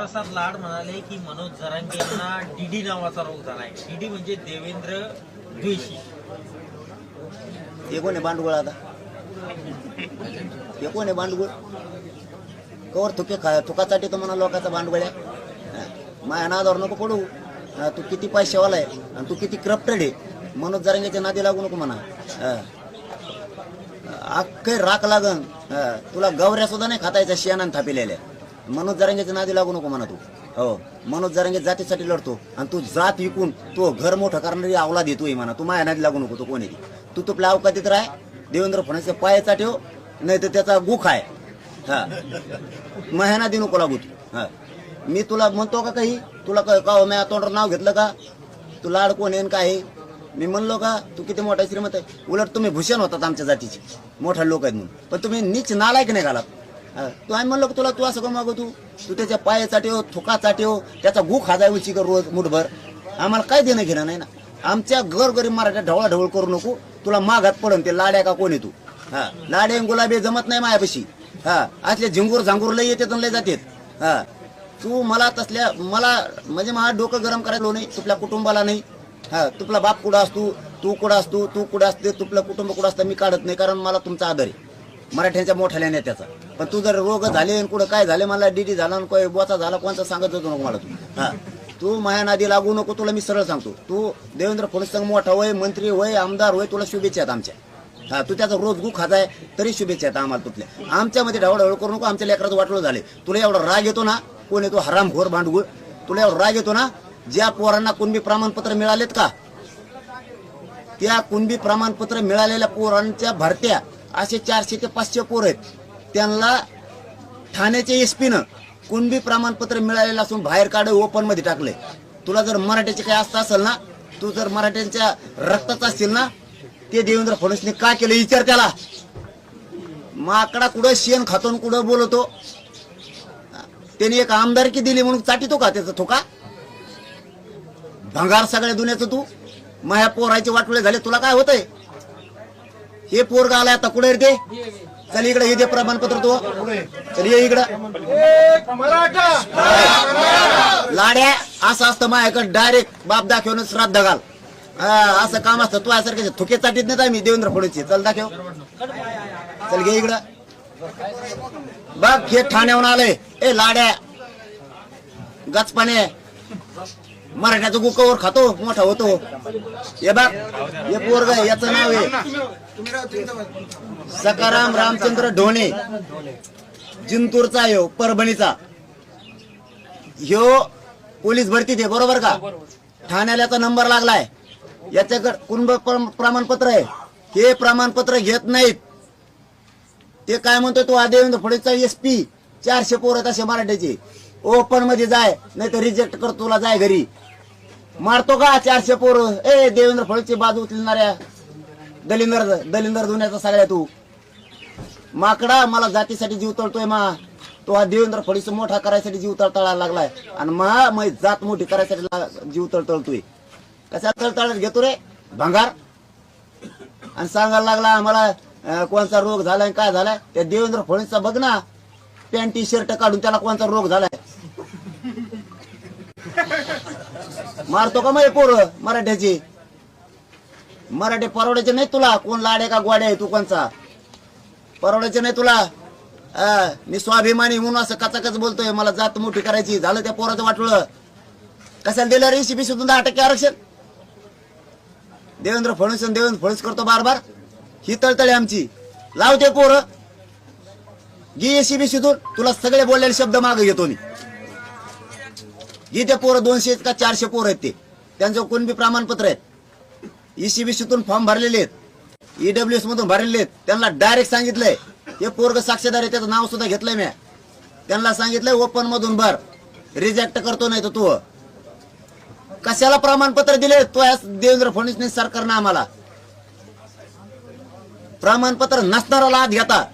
प्रसाद लाड म्हणाले की मनोज जरांगे यांना डीडी नावाचा रोग झालाय. डीडी म्हणजे देवेंद्र द्वेषी हे कोण आहे बांडगुळ आता? हे कोण आहे बांडगुळ कवर थुके खा तुकासाठी तर म्हणा लोकांचा बांडगुळ आहे. माया नादावर नको पडू. तू किती पैशावाला आहे आणि तू किती करप्टेड आहे. मनोज जरांगेच्या नादी लागू नको म्हणा. अख्खे राख लागन. तुला गवऱ्या सुद्धा नाही खातायच्या शेणानं थापिलेल्या. मनोज जरांगेच्या नादी लागू नको म्हणा तू. हो मनोज जरांगे जातीसाठी लढतो आणि तू जात विकून तो घर मोठं करणारी आवला देतोय म्हणा. तू माझ्या नादी लागू नको तो कोणी तू? तुपल्या देत राह देवेंद्र फडणवीसच्या पायाचा ठेव नाही तर त्याचा गुख आहे हा. महिना नादी नको लागू तू. हा. मी तुला म्हणतो का काही? तुला का हो, का म्या तोंडावर नाव घेतलं का? तू लाड कोण आहे न काय मी म्हणलो का तू किती मोठा श्रीमंत आहे? उलट तुम्ही भूषण होतात आमच्या जातीचे. मोठा लोक आहेत म्हणून. पण तुम्ही नीच नालायक नाही घालात. तू आम्ही म्हणलो तुला? तू असं का मागव तू? तू त्याच्या पाय चाटेव थुका चाटेव त्याचा गु खाजाय उची कर रोज मुठभर? आम्हाला काय देणं घेणं नाही ना. आमच्या घर गरीब मराठ्या ढवळा ढवळ करू नको. तुला माघात पडन ते लाड्या का कोण तू? हा. लाडे गुलाबे गुलाबी जमत नाही मायापाशी. हा. असले झिंगूर झांगूर लय येतात लय जातात. हा. तू मला तसल्या मला म्हणजे मला डोकं गरम करायला नाही तुपल्या कुटुंबाला नाही. हा. तुपला बाप कुठं असतो? तू कुठं असतो? तू कुठं असते? तुपलं कुटुंब कुठं असतं? मी काढत नाही कारण मला तुमचा आदर आहे. मराठ्यांच्या मोठ्या नेत्याचा. पण तू जर रोग झाले कुठं काय झाले मला डीडी झाला आणि कोय बोचा झाला कोणता सांगत होतो नको मला तू? हा. तू माया नादी लागू नको तुला मी सरळ सांगतो. तू देवेंद्र फडणवीस मोठा होय मंत्री होय आमदार होय तुला शुभेच्छा आहेत आमच्या. हा तू त्याचा रोज गु खाताय तरी शुभेच्छा आहेत आम्हाला तुटल्या. आमच्यामध्ये ढवळढवळ करू नको आमच्या लेकराचं वाटलं झाले तुला एवढा राग येतो ना कोण येतो? हरामखोर भांडगुळ. तुला एवढा राग येतो ना ज्या पोरांना कुणबी प्रमाणपत्र मिळालेत का? त्या कुणबी प्रमाणपत्र मिळालेल्या पोरांच्या भरत्या असे चारशे ते पाचशे पोर आहेत. त्यांना ठाण्याच्या एस पीनं कुणबी प्रमाणपत्र मिळालेलं असून बाहेर काढ ओपनमध्ये टाकले तुला जर मराठ्याचे काही आस्था असेल ना तू जर मराठ्यांच्या रक्ताचा असतील ना ते देवेंद्र फडणवीसने का केलं? विचार त्याला. माकडा कुठं शेण खातून कुठं बोलतो? त्याने एक आमदारकी दिली म्हणून चाटितो का त्याचा थोका? भंगार सगळ्या दुनियाचं तू. माया पोरायचे वाटोळे झाले तुला काय होतंय? हे पोरगा आलाय आता. कुठे ते? चल इकडे हे दे प्रमाणपत्र तू. चल ये इकडं. लाड्या असं असतं माझ्याकडे. डायरेक्ट बाप दाखवून श्राद्ध घाल. हा, असं काम असतं. तू यासारखे थुके चाटीत नाही मी देवेंद्र फडणवीसचे. चल दाखव. चल घे इकडं. बघ हे ठाण्याहून आलंय. ए लाड्या. गचपाने मराठ्याचं गुकावर खातो मोठा होतो. हे बाप हे पोरग याचं नाव आहे सकाराम रामचंद्र ढोणे. जिंतूरचा यो हो, परभणीचा. ह्यो पोलीस भरतीत आहे बरोबर का? ठाण्याला नंबर लागलाय. याच्याकडे कुणब प्रमाणपत्र आहे? हे प्रमाणपत्र घेत नाहीत. ते काय म्हणतो तो आदेवेंद्र फडणवीसचा एस पी चारशे पोर तसे असे मराठ्याचे ओपनमध्ये जाय नाही तर रिजेक्ट कर तुला जाय घरी. मारतो का चारशे पोर? ए देवेंद्र फळची बाजू उचलणाऱ्या दलिंदर दलिंदर धुण्याचा सगळ्या तू. माकडा मला जातीसाठी जीव तळतोय मा. तो हा देवेंद्र फडणवीस मोठा करायसाठी जीव तळतळायला लागलाय. आणि मा मै जात मोठी करायसाठी जीव तळतळतोय कशा तळतळत घेतो रे? भंगार. आणि सांगायला लागला आम्हाला कोणचा रोग झालाय काय झालाय? त्या देवेंद्र फडणवीसचा बघ ना. पॅन्ट टी शर्ट काढून त्याला कोणचा रोग झालाय? मारतो का मग पोर? मराठ्याचे. मराठ्याची मराठी परवड्याचे नाही तुला. कोण लाडे का गोडे आहे? तू कोणचा? परवडायचे नाही तुला. मी स्वाभिमानी म्हणून असं कचाकच बोलतोय. मला जात मोठी करायची. झालं त्या पोराचं वाटलं कशाला दिलं रे सीबी सुद्धा दहा टक्के आरक्षण? देवेंद्र फडणवीस देवेंद्र फडणवीस करतो बार बार ही तळतळे आमची. लावते पोर. घे एसीबी शिदून तुला सगळे बोललेले शब्द मागे घेतो मी. जिथे ते पोरं दोनशे का चारशे पोर आहेत ते? त्यांचं कोणबी प्रमाणपत्र आहेत? ईसीबीसीतून फॉर्म भरलेले आहेत. ईडब्ल्यू एस मधून भरलेले आहेत. त्यांना डायरेक्ट सांगितलंय. हे पोरग साक्षीदार आहे त्याचं नाव सुद्धा घेतलंय मी त्यांना सांगितलंय ओपन मधून भर. रिजेक्ट करतो नाही तर तू. कशाला प्रमाणपत्र दिले? तो या देवेंद्र फडणवीस सरकारनं आम्हाला. प्रमाणपत्र नसणारा लाभ घेता.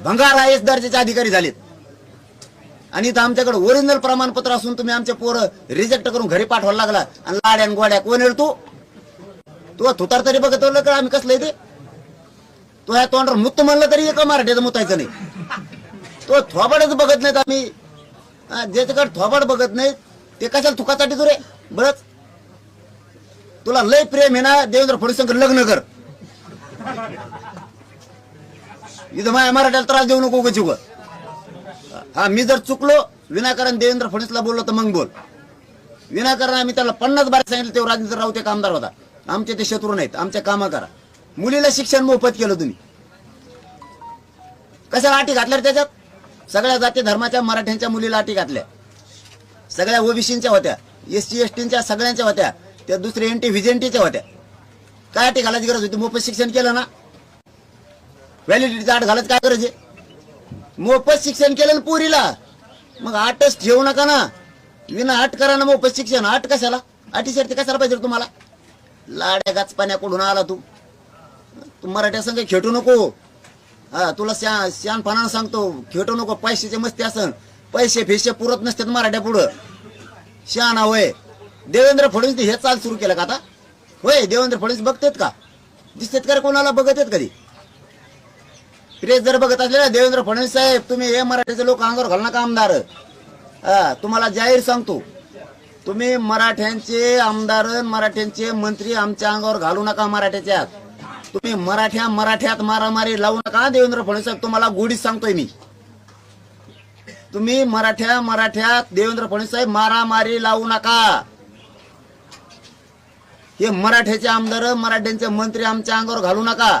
भंगार आय एस दर्जाचे अधिकारी झालेत. आणि इथं आमच्याकडे ओरिजिनल प्रमाणपत्र असून तुम्ही आमच्या पोरं रिजेक्ट करून घरी पाठवायला लागला. आणि लाड्या आणि गोड्या कोण आहे तू? तू थुतार तरी बघत आम्ही कसलं आहे ते? तो ह्या तोंडावर मुत्त म्हणलं तरी एका मराठीचं मुतायचं नाही. तो थोबाडच बघत नाहीत आम्ही. ज्याच्याकडे थोबाड बघत नाही ते कशाला थुकासाठी तू रे? बरंच. तुला लय प्रेम आहे ना देवेंद्र फडणवीस लग्न कर. इथं माझ्या मराठ्याला त्रास देऊ नको उगाच उगा. हा मी जर चुकलो विनाकारण देवेंद्र फडणवीसला बोललो तर मग बोल. विनाकारण आम्ही त्याला पन्नास बारा सांगितलं तेव्हा राजेंद्र राऊत एक आमदार होता. आमचे ते शत्रू नाहीत आमच्या कामा करा. मुलीला शिक्षण मोफत केलं तुम्ही. कशाला अटी घातल्या त्याच्यात? सगळ्या जाती धर्माच्या मराठ्यांच्या मुलीला अटी घातल्या. सगळ्या ओबीसीच्या होत्या एस टी एस टीच्या सगळ्यांच्या होत्या त्या दुसऱ्या एन टी व्हिजेंटीच्या होत्या. काय अटी घालायची गरज होती? मोफत शिक्षण केलं ना. व्हॅलिडिटीचा आठ घालायची काय गरज आहे? मोफत शिक्षण केलं ना पुरीला. मग आटच ठेवू नका ना. विना आट करा ना मोफत शिक्षण. आठ कशाला? आटीसाठी शर्ती कशाला पाहिजे तुम्हाला? लाड्या गाचपाण्याकडून आला तू. तू मराठ्या संघ खेटू नको. हा तुला श्या श्यानपणानं सांगतो खेटू नको पैशाचे मस्ती असन. पैसे फेशे पुरत नसतात मराठ्या पुढं. शहाणा होय. देवेंद्र फडणवीस हे चाल सुरू केलं का आता? होय देवेंद्र फडणवीस बघतेत का? दिसतेत का रे कोणाला? बघत आहेत कधी? प्रेस जर बघत असले ना देवेंद्र फडणवीस साहेब तुम्ही हे मराठीचे लोक अंगावर घालू का आमदार हा तुम्हाला जाहीर सांगतो. तुम्ही मराठ्यांचे आमदार मराठ्यांचे मंत्री आमच्या अंगावर घालू नका मराठ्याच्या तुम्ही मराठ्या मराठ्यात मारामारी लावू नका देवेंद्र फडणवीस साहेब तुम्हाला गोडीत सांगतोय मी. तुम्ही मराठ्या मराठ्यात देवेंद्र फडणवीस साहेब मारामारी लावू नका. हे मराठ्याचे आमदार मराठ्यांचे मंत्री आमच्या अंगावर घालू नका.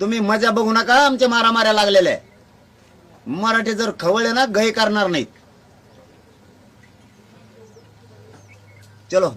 तुम्ही मजा बघू नका आमच्या मारामाऱ्या लागलेल्या आहे. मराठी जर खवळले ना गय करणार नाहीत चलो